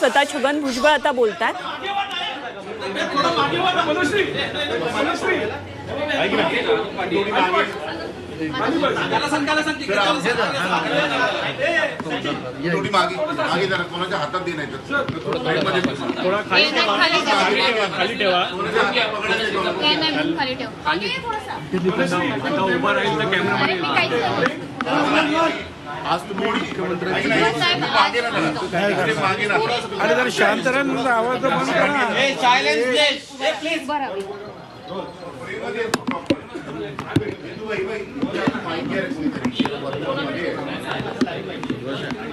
स्वतः छगन भुजबळ आता बोलतात थोडी मागे मागे जरा कोणाच्या हातात दे नाही तर थोडं साईडमध्ये बस. थोडा खाली हे नाही, खाली ठेवा. खाली ठेवा आज तुम्ही मुख्यमंत्री ऐक ना, भुजबळ साहेब, मागे ना जरा. ते मागे ना अरे जरा शांत राहा ना, तुमचा आवाज तर बंद करा.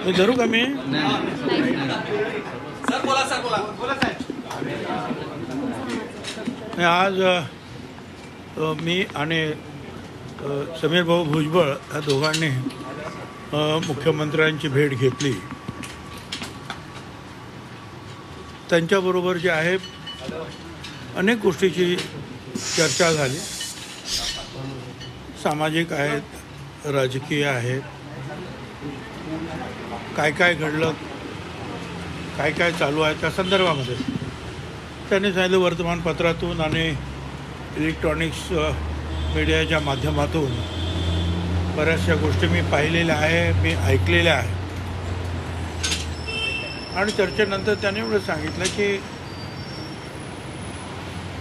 हे धरू का मी? आज मी आणि समीर भाऊ भुजबळ या दोघांनी मुख्यमंत्र्यांची भेट घेतली. त्यांच्याबरोबर जे आहे अनेक गोष्टीची चर्चा झाली. सामाजिक आहेत राजकीय आहेत. काय काय घडलं काय काय चालू आहे त्या संदर्भामध्ये. त्यांनी सांगितलं वर्तमानपत्रातून आणि इलेक्ट्रॉनिक्स मीडियाच्या माध्यमातून बऱ्याचशा गोष्टी मी पाहिलेल्या आहे मी ऐकलेल्या आहे. आणि चर्चेनंतर त्यांनी एवढं सांगितलं की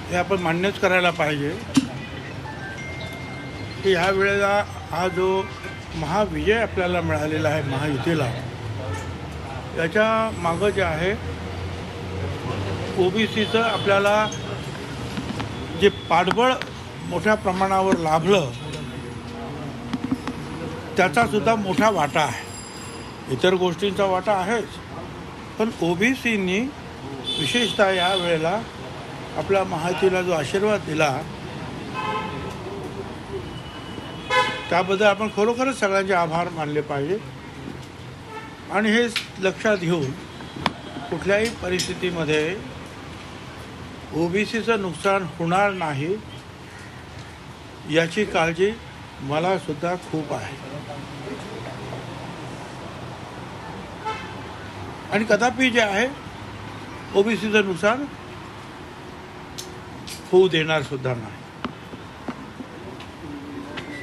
हे आपण मान्यच करायला पाहिजे की ह्या वेळेला हा जो महाविजय आपल्याला मिळालेला आहे महायुतीला याच्या मागं जे आहे ओबीसीचं आपल्याला जे पाठबळ मोठ्या प्रमाणावर लाभलं त्याचासुद्धा मोठा वाटा आहे. इतर गोष्टींचा वाटा आहेच. पण ओबीसींनी विशेषतः या वेळेला आपल्या महातीला जो आशीर्वाद दिला त्याबद्दल आपण खरोखरच सगळ्यांचे आभार मानले पाहिजे आणि हे लक्षात घेऊन कुठल्याही परिस्थितीमध्ये ओबीसीचं नुकसान होणार नाही याची काळजी मलासुद्धा खूप आहे. आणि कदापि जे आहे ओबीसीचं नुकसान होऊ देणार सुद्धा नाही.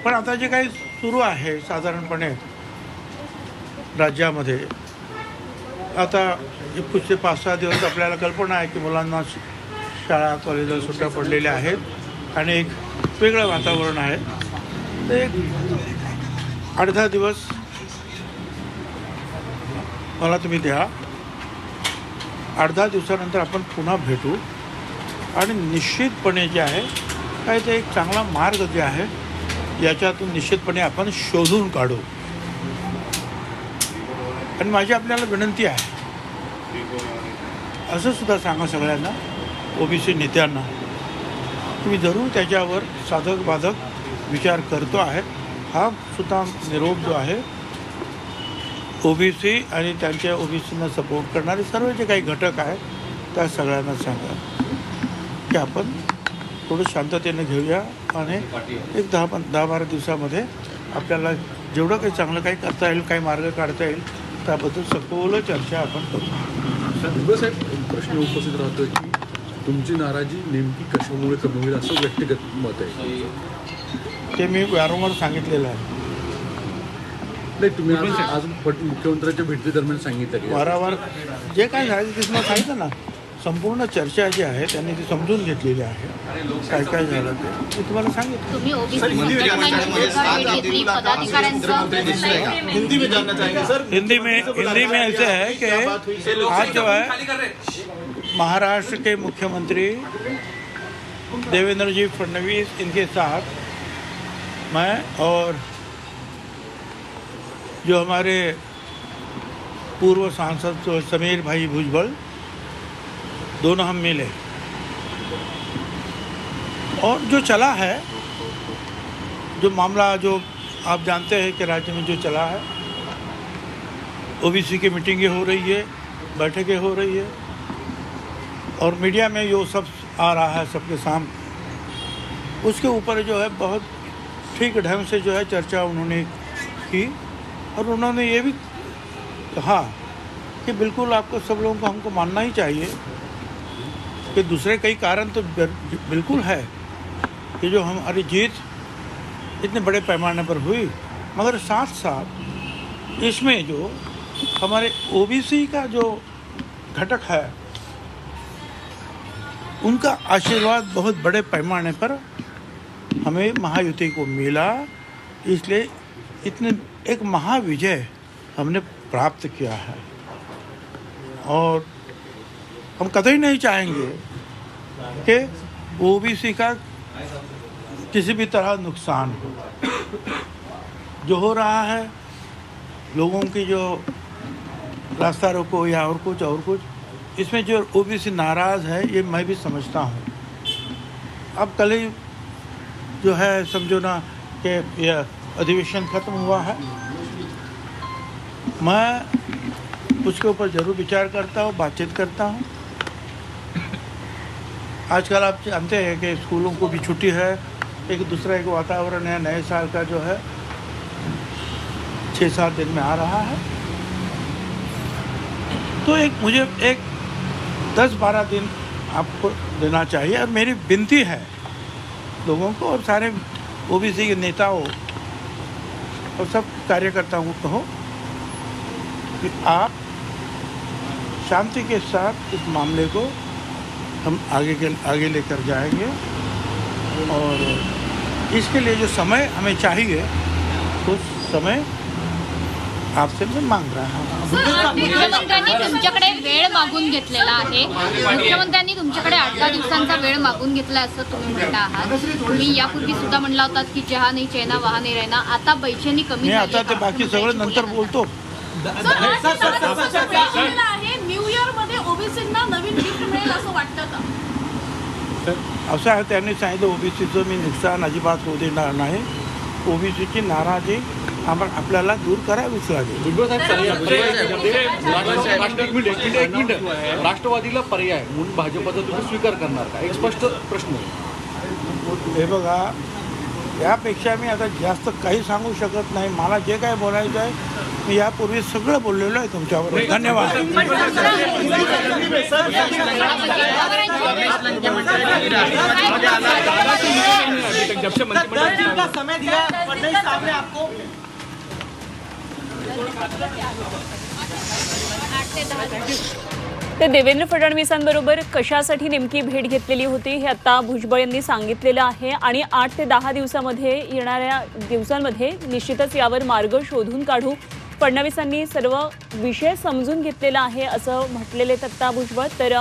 पण आता जे काही सुरू आहे साधारणपणे राज्यामध्ये आता पुढचे पाच सहा दिवस आपल्याला कल्पना आहे की मुलांना शाळा कॉलेजला सुट्ट्या पडलेल्या आहेत आणि एक वेगळं वातावरण आहे. ते आठ दहा दिवस मला तुम्ही द्या. आठ दहा दिवसानंतर आपण पुन्हा भेटू. आणि निश्चितपणे जे आहे काय ते एक चांगला मार्ग जे आहे याच्यातून निश्चितपणे आपण शोधून काढू. आणि माझी आपल्याला विनंती आहे. असं सुद्धा सांगा सगळ्यांना ओबीसी नेत्यांना. तुम्ही जरूर त्याच्यावर साधक बाधक विचार करतो आहे हा सुद्धा निरोप जो आहे ओबीसी आणि त्यांच्या ओबीसीना सपोर्ट करणारे सर्व जे काही घटक आहेत त्या सगळ्यांना सांगा. की आपण थोडं शांततेनं घेऊया आणि एक दहा पण दहा बारा दिवसामध्ये आपल्याला जेवढं काही चांगलं काही करता येईल काही मार्ग काढता येईल त्याबद्दल सखोल चर्चा आपण करू. साहेब प्रश्न उपस्थित राहतो की तुमची नाराजी नेमकी कशामुळे कमी होईल असं व्यक्तिगत मत आहे? ते मी वारंवार सांगितलेलं आहे. नाही तुम्ही आज आज पट- मुख्यमंत्र्यांच्या भेटी दरम्यान सांगितलं की वारंवार जे काय झालं ते तुम्हाला सांगितलं ना. संपूर्ण चर्चा जी आहे त्यांनी ती समजून घेतलेली आहे. काय काय झालं ते मी तुम्हाला सांगितलं. तुम्ही ओबीसी संघटनांची भेट घेतली पदाधिकाऱ्यांचं हिंदी में जानना चाहेंगे सर हिंदी में हिंदी में ऐसे है कि आज जो है महाराष्ट्र के मुख्यमंत्री देवेंद्र जी फडणवीस इनके साथ मैं और जो हमारे पूर्व सांसद जो समीर भाई भुजबल, दोनों हम मिले। और जो चला है, जो मामला जो आप जानते हैं कि राज्य में जो चला है, ओबीसी की मीटिंगें हो रही है, बैठकें हो रही है, और मीडिया में यो सब आ रहा है सबके सामने, उसके ऊपर जो है बहुत ठीक ढंग से जो है चर्चा उन्होंने की और उन्होंने ये भी कहा कि बिल्कुल आपको सब लोगों को हमको मानना ही चाहिए कि दूसरे कई कारण तो बिल्कुल है कि जो हमारी जीत इतने बड़े पैमाने पर हुई, मगर साथ साथ इसमें जो हमारे ओबीसी का जो घटक है, उनका आशीर्वाद बहुत बड़े पैमाने पर हमें महायुति को मिला, इसलिए इतने, एक महाविजय हमने प्राप्त किया है। और हम कतई नहीं चाहेंगे कि ओबीसी का किसी भी तरह नुकसान हो। जो हो रहा है, लोगों की जो रास्ता रोको, या और कुछ और कुछ, इसमें जो ओबीसी नाराज़ है, ये मैं भी समझता हूँ। अब कल ही जो है, समझो ना कि यह अधिवेशन खत्म हुआ है। मैं उसके ऊपर ज़रूर विचार करता हूँ, बातचीत करता हूँ। आजकल आप जानते हैं कि स्कूलों को भी छुट्टी है, एक दूसरा एक वातावरण है, नए साल का जो है छः सात दिन में आ रहा है। तो एक, मुझे एक दस बारह दिन आपको देना चाहिए और मेरी विनती है लोगों को और सारे ओ बी सी के नेताओं और सब कार्यकर्ताओं को कहो कि आप शांति के साथ इस मामले को हम आगे के, आगे लेकर जाएँगे और इसके लिए जो समय हमें चाहिए, उस समय आपसे मैं मांग रहा. हूँ मुख्यमंत्र्यांनी तुमच्याकडे वेळ मागून घेतलेला आहे. मुख्यमंत्र्यांनी तुमच्याकडे आठ दहा दिवसांचा वेळ मागून घेतला असं तुम्ही म्हणता आहात. तुम्ही यापूर्वी सुद्धा म्हणला होतात की जहा नाही चैना वहा नाही रहना. आता बैचेनी कमी आता ते बाकी सगळं नंतर बोलतो. आहे न्यू इयरमध्ये ओबीसींना नवीन गिफ्ट मिळेल असं वाटतं का? असं आहे त्यांनी सांगितलं ओबीसीचं मी नुकसान अजिबात होऊ देणार नाही. ओबीसीची नाराजी आम्हा आपल्याला दूर करावीच लागेल. राष्ट्रवादीला पर्याय म्हणून भाजपचा तुम्ही स्वीकार करणार का एक स्पष्ट प्रश्न आहे हे बघा यापेक्षा मी आता जास्त काही सांगू शकत नाही मला जे काय बोलायचं आहे मी यापूर्वी सगळं बोललेलो आहे तुमच्याबरोबर धन्यवाद जब से मंत्रिमंडल का समय दिया फडणवीस साहब ने आपको आठ ते तर देवेंद्र फडणवीसांबरोबर कशासाठी नेमकी भेट घेतलेली होती हे आता भुजबळ यांनी सांगितलेलं आहे. आणि आठ ते दहा दिवसामध्ये येणाऱ्या दिवसांमध्ये निश्चितच यावर मार्ग शोधून काढू. फडणवीसांनी सर्व विषय समजून घेतलेला आहे असं म्हटलेले आहेत भुजबळ. तर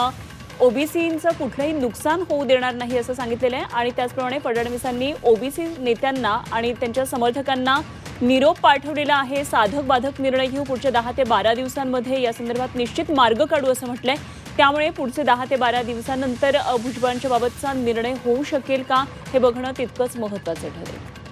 ओबीसीचं कुठलंही नुकसान होऊ देणार नाही असं सांगितलेलं आहे. आणि त्याचप्रमाणे फडणवीसांनी ओबीसी नेत्यांना आणि त्यांच्या समर्थकांना निरोप पाठवलेला आहे. साधक बाधक निर्णय घेऊ पुढच्या दहा ते बारा दिवसांमध्ये या संदर्भात निश्चित मार्ग काढू असं म्हटलंय. त्यामुळे पुढचे दहा ते बारा दिवसानंतर भुजबळांच्या बाबतचा निर्णय होऊ शकेल का हे बघणं तितकंच महत्त्वाचं ठरेल.